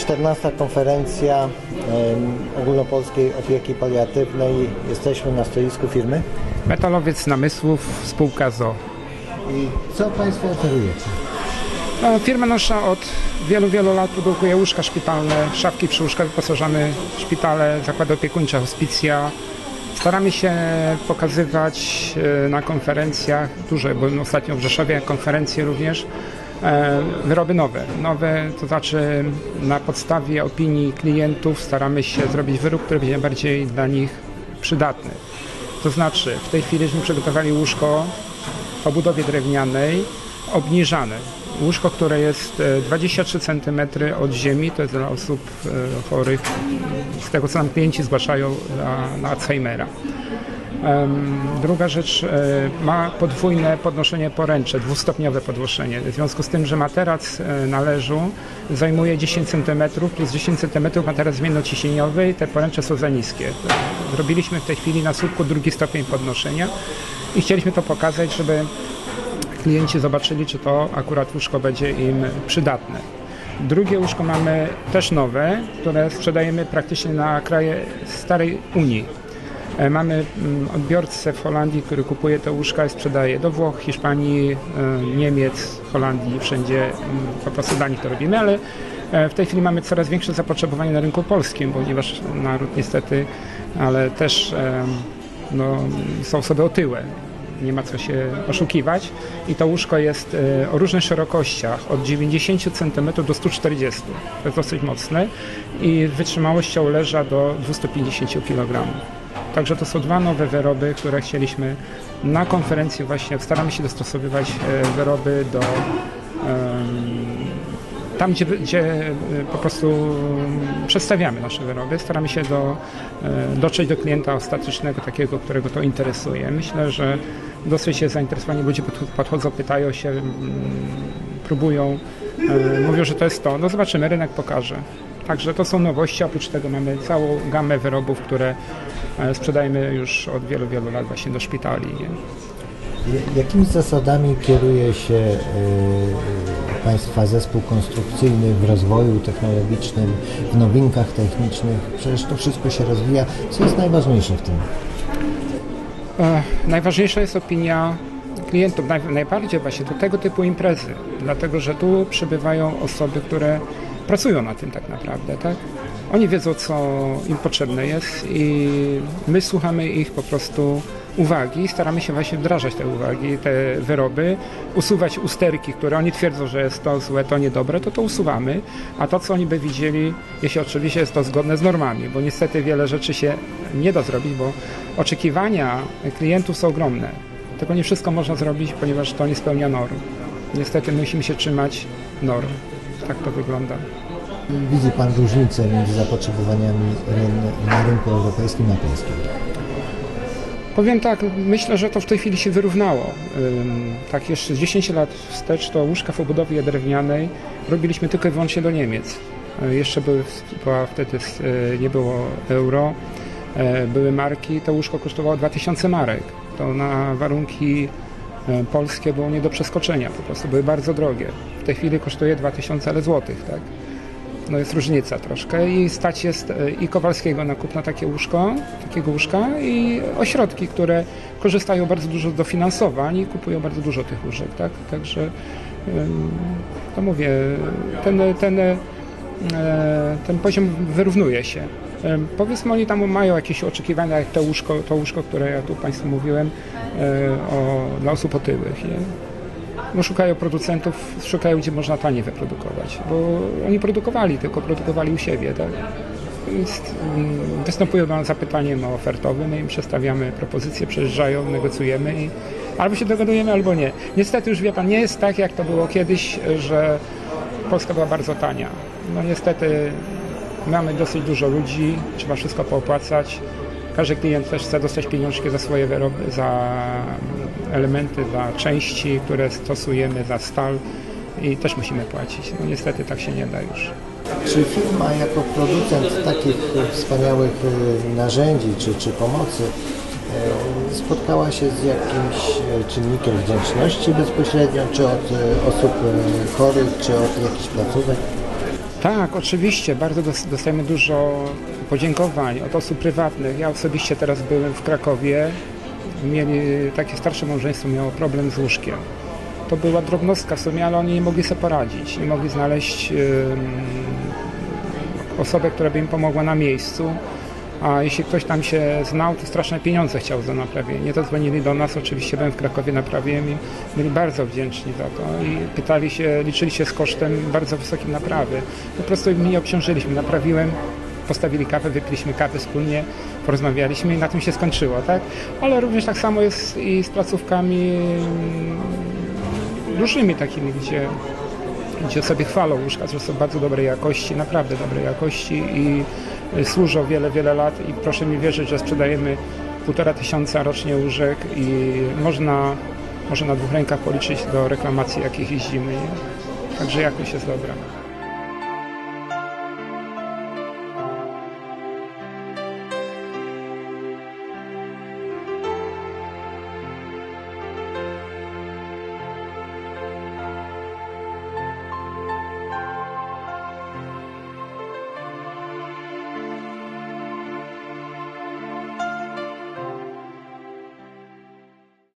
14. konferencja ogólnopolskiej opieki paliatywnej. Jesteśmy na stoisku firmy. Metalowiec Namysłów, spółka ZO. I co Państwo oferujecie? No, Firma nasza od wielu, wielu lat produkuje łóżka szpitalne, szafki przy łóżkach, wyposażamy szpitale, zakłady opiekuńcze, hospicja. Staramy się pokazywać e, na konferencjach, duże, byłem ostatnio w Rzeszowie, konferencje również, wyroby nowe. Nowe, to znaczy na podstawie opinii klientów staramy się zrobić wyrób, który będzie najbardziej dla nich przydatny. To znaczy, w tej chwili żeśmy przygotowali łóżko o budowie drewnianej, obniżane. Łóżko, które jest e, 23 cm od ziemi, to jest dla osób e, chorych, z tego co nam klienci zgłaszają na, na Alzheimera. Druga rzecz, e, ma podwójne podnoszenie poręcze, dwustopniowe podnoszenie. W związku z tym, że materac e, na leżu zajmuje 10 cm plus 10 cm materac zmiennociśnieniowy te poręcze są za niskie. Zrobiliśmy w tej chwili na słupku drugi stopień podnoszenia i chcieliśmy to pokazać, żeby klienci zobaczyli, czy to akurat łóżko będzie im przydatne. Drugie łóżko mamy też nowe, które sprzedajemy praktycznie na kraje starej Unii. E, Mamy mm, odbiorcę w Holandii, który kupuje te łóżka i sprzedaje do Włoch, Hiszpanii, e, Niemiec, Holandii, wszędzie mm, po prostu dla nich to robimy, ale e, w tej chwili mamy coraz większe zapotrzebowanie na rynku polskim, ponieważ naród niestety, ale też no, są osoby otyłe. Nie ma co się oszukiwać. I to łóżko jest o różnych szerokościach, od 90 cm do 140 To jest dosyć mocne. I wytrzymałością leża do 250 kg. Także to są dwa nowe wyroby, które chcieliśmy na konferencji właśnie, staramy się dostosowywać e, wyroby do tam, gdzie, gdzie e, po prostu przedstawiamy nasze wyroby, staramy się do, e, dotrzeć do klienta ostatecznego, takiego, którego to interesuje. Myślę, że dosyć jest zainteresowani ludzie podch- podchodzą, pytają się, mm, próbują, mówią, że to jest to. No zobaczymy, rynek pokaże. Także to są nowości, oprócz tego mamy całą gamę wyrobów, które e, sprzedajemy już od wielu, wielu lat właśnie do szpitali. Jakimi zasadami kieruje się y, Państwa zespół konstrukcyjny w rozwoju technologicznym, w nowinkach technicznych? Przecież to wszystko się rozwija. Co jest najważniejsze w tym? E, Najważniejsza jest opinia klientów, naj, najbardziej właśnie do tego typu imprezy, dlatego że tu przybywają osoby, które pracują na tym tak naprawdę, tak? Oni wiedzą, co im potrzebne jest i my słuchamy ich po prostu uwagi, staramy się właśnie wdrażać te uwagi, te wyroby, usuwać usterki, które oni twierdzą, że jest to złe, to niedobre, to to usuwamy, a to, co oni by widzieli, jeśli oczywiście jest to zgodne z normami, bo niestety wiele rzeczy się nie da zrobić, bo oczekiwania klientów są ogromne. Tego nie wszystko można zrobić, ponieważ to nie spełnia norm. Niestety musimy się trzymać norm. Tak to wygląda. Widzi Pan różnicę między zapotrzebowaniami na rynku europejskim a polskim? Powiem tak, myślę, że to w tej chwili się wyrównało. Tak jeszcze z 10 lat wstecz to łóżka w obudowie drewnianej robiliśmy tylko i wyłącznie do Niemiec. Y, Jeszcze były, była wtedy y, nie było euro, y, były marki, to łóżko kosztowało 2000 marek. To na warunki polskie było nie do przeskoczenia, po prostu były bardzo drogie. W tej chwili kosztuje 2000 ale złotych, tak? no jest różnica troszkę i stać jest e, i Kowalskiego na kupno takie łóżko, takiego łóżka i ośrodki, które korzystają bardzo dużo z dofinansowań i kupują bardzo dużo tych łóżek, tak? Także to mówię, ten, ten, e, ten poziom wyrównuje się. Powiedzmy, oni tam mają jakieś oczekiwania, jak to łóżko, to łóżko, które ja tu Państwu mówiłem, e, o, dla osób otyłych. Nie? no szukają producentów, szukają gdzie można taniej wyprodukować, bo oni produkowali, tylko produkowali u siebie, tak? Mm, występują do nas zapytaniem ofertowym, my im przedstawiamy propozycje, przejeżdżają, negocjujemy i albo się dogadujemy, albo nie. Niestety już wie pan, nie jest tak jak to było kiedyś, że Polska była bardzo tania. No niestety mamy dosyć dużo ludzi, trzeba wszystko poopłacać. Każdy klient też chce dostać pieniążki za swoje wyroby, za elementy, za części, które stosujemy, za stal i też musimy płacić. No niestety tak się nie da już. Czy firma jako producent takich wspaniałych e, narzędzi czy, czy pomocy e, spotkała się z jakimś e, czynnikiem wdzięczności bezpośrednio, czy od osób chorych, czy od jakichś placówek? Tak, oczywiście. Bardzo dos- dostajemy dużo podziękowań od osób prywatnych. Ja osobiście teraz byłem w Krakowie. Mieli takie starsze małżeństwo miało problem z łóżkiem. To była drobnostka w sumie, ale oni nie mogli sobie poradzić. Nie mogli znaleźć ym, osobę, która by im pomogła na miejscu. A jeśli ktoś tam się znał, to straszne pieniądze chciał za naprawienie. Nie to dzwonili do nas, oczywiście byłem w Krakowie, naprawiłem i byli bardzo wdzięczni za to i pytali się, liczyli się z kosztem bardzo wysokim naprawy. Po prostu mi obciążyliśmy, naprawiłem, postawili kawę, wypiliśmy kawę wspólnie, porozmawialiśmy i na tym się skończyło, tak? Ale również tak samo jest i z placówkami mm, różnymi takimi, gdzie gdzie sobie chwalą łóżka, że są bardzo dobrej jakości, naprawdę dobrej jakości i y, służą wiele, wiele lat i proszę mi wierzyć, że sprzedajemy półtora tysiąca rocznie łóżek i można, można na dwóch rękach policzyć do reklamacji, jakich jeździmy. Także jakość jest dobra.